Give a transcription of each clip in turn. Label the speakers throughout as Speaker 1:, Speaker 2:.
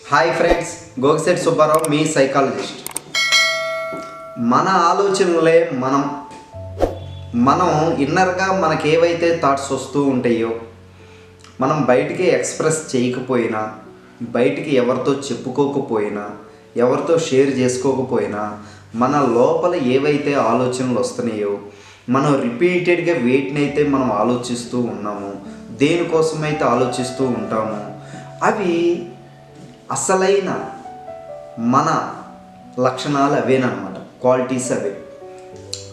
Speaker 1: Hi friends Gogisetti Subbarao మీ psychologist మన ఆలోచనలే మనం. మనం ఇన్నర్గా మనకి ఏవైతే థాట్స్ వస్తూ ఉంటాయో మనం బయటికి ఎక్స్ప్రెస్ చేయకపోయినా బయటికి ఎవరితో చెప్పుకోకపోయినా ఎవరితో షేర్ చేసుకోకపోయినా మన లోపల ఏవైతే ఆలోచనలు వస్తున్నాయో మనం రిపీటెడ్గా వేటిని అయితే మనం ఆలోచిస్తూ ఉన్నాము దేనికోసమైతే ఆలోచిస్తూ ఉంటాము అవి అసలైన మన లక్షణాలు అవేనమాట క్వాలిటీస్ అవే.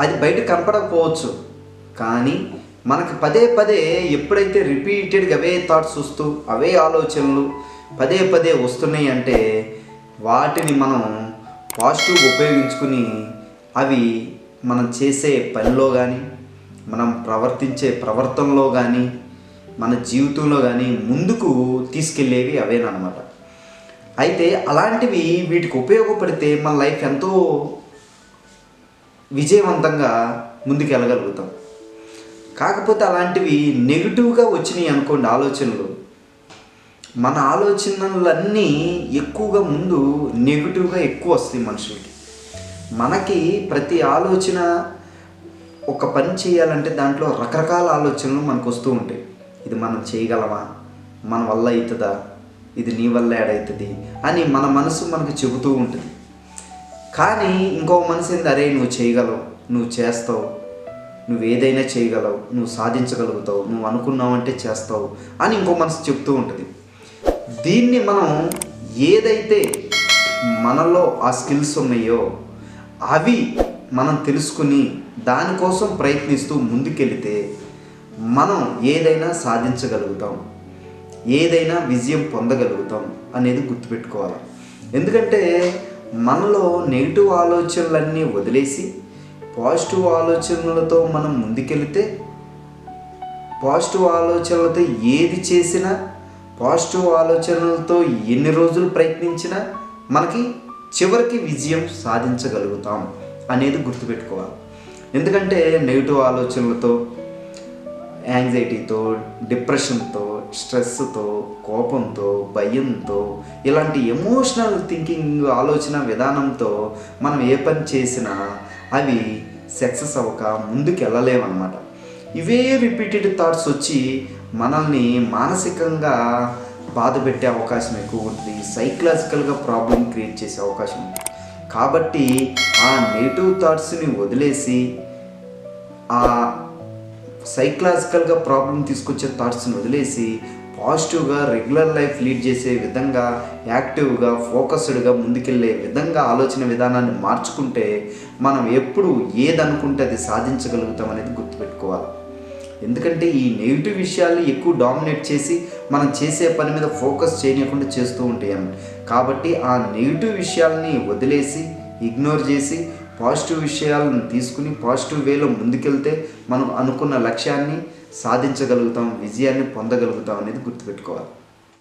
Speaker 1: అది బయట కనపడకపోవచ్చు. కానీ మనకి పదే పదే ఎప్పుడైతే రిపీటెడ్గా అవే థాట్స్ వస్తూ అవే ఆలోచనలు పదే పదే వస్తున్నాయి అంటే వాటిని మనం పాజిటివ్ ఉపయోగించుకుని అవి మనం చేసే పనిలో కానీ మనం ప్రవర్తించే ప్రవర్తనలో కానీ మన జీవితంలో కానీ ముందుకు తీసుకెళ్ళేవి అవేనమాట అయితే అలాంటివి వీటికి ఉపయోగపడితే మన లైఫ్ ఎంతో విజయవంతంగా ముందుకు వెళ్ళగలుగుతాం కాకపోతే అలాంటివి నెగిటివ్గా వచ్చినాయి అనుకోండి ఆలోచనలు. మన ఆలోచనలన్నీ ఎక్కువగా ముందు నెగిటివ్గా ఎక్కువ వస్తాయి మనుషులకి. మనకి ప్రతి ఆలోచన ఒక పని చేయాలంటే దాంట్లో రకరకాల ఆలోచనలు మనకు వస్తూ ఉంటాయి. ఇది మనం చేయగలమా? మన వల్ల అవుతుందా ఇది నీ వల్ల ఏడవుతుంది అని మన మనసు మనకు చెబుతూ ఉంటుంది. కానీ ఇంకో మనసు ఏంది? అరే నువ్వు చేయగలవు నువ్వు చేస్తావు నువ్వు ఏదైనా చేయగలవు నువ్వు సాధించగలుగుతావు నువ్వు అనుకున్నావంటే చేస్తావు అని ఇంకో మనసు చెప్తూ ఉంటుంది. దీన్ని మనం ఏదైతే మనలో ఆ స్కిల్స్ ఉన్నాయో అవి మనం తెలుసుకుని దానికోసం ప్రయత్నిస్తూ ముందుకెళితే మనం ఏదైనా సాధించగలుగుతాం. ఏదైనా విజయం పొందగలుగుతాం అనేది గుర్తుపెట్టుకోవాలి. ఎందుకంటే మనలో నెగిటివ్ ఆలోచనలన్నీ వదిలేసి పాజిటివ్ ఆలోచనలతో మనం ముందుకెళితే పాజిటివ్ ఆలోచనలతో ఏది చేసినా పాజిటివ్ ఆలోచనలతో ఎన్ని రోజులు ప్రయత్నించినా మనకి చివరికి విజయం సాధించగలుగుతాం అనేది గుర్తుపెట్టుకోవాలి. ఎందుకంటే నెగిటివ్ ఆలోచనలతో యాంగ్జైటీతో డిప్రెషన్తో స్ట్రెస్తో కోపంతో భయంతో ఇలాంటి ఎమోషనల్ థింకింగ్ ఆలోచన విధానంతో మనం ఏ పని చేసినా అవి సక్సెస్ అవ్వక ముందుకు వెళ్ళలేమన్నమాట ఇవే రిపీటెడ్ థాట్స్ వచ్చి మనల్ని మానసికంగా బాధ పెట్టే అవకాశం ఎక్కువ ఉంటుంది. సైకలాజికల్గా ప్రాబ్లం క్రియేట్ చేసే అవకాశం ఉంది కాబట్టి ఆ నెగిటివ్ థాట్స్ని వదిలేసి ఆ సైకలాజికల్గా ప్రాబ్లం తీసుకొచ్చే థాట్స్ని వదిలేసి పాజిటివ్గా రెగ్యులర్ లైఫ్ లీడ్ చేసే విధంగా యాక్టివ్గా ఫోకస్డ్గా ముందుకెళ్ళే విధంగా ఆలోచన విధానాన్ని మార్చుకుంటే మనం ఎప్పుడు ఏదనుకుంటే అది సాధించగలుగుతాం అనేది గుర్తుపెట్టుకోవాలి. ఎందుకంటే ఈ నెగిటివ్ విషయాలు ఎక్కువ డామినేట్ చేసి మనం చేసే పని మీద ఫోకస్ చేయకుండా చేస్తూ ఉంటాయి కాబట్టి ఆ నెగిటివ్ విషయాల్ని వదిలేసి ఇగ్నోర్ చేసి పాజిటివ్ విషయాలను తీసుకుని పాజిటివ్ వేలో ముందుకెళ్తే మనం అనుకున్న లక్ష్యాన్ని సాధించగలుగుతాం విజయాన్ని పొందగలుగుతాం అనేది గుర్తుపెట్టుకోవాలి.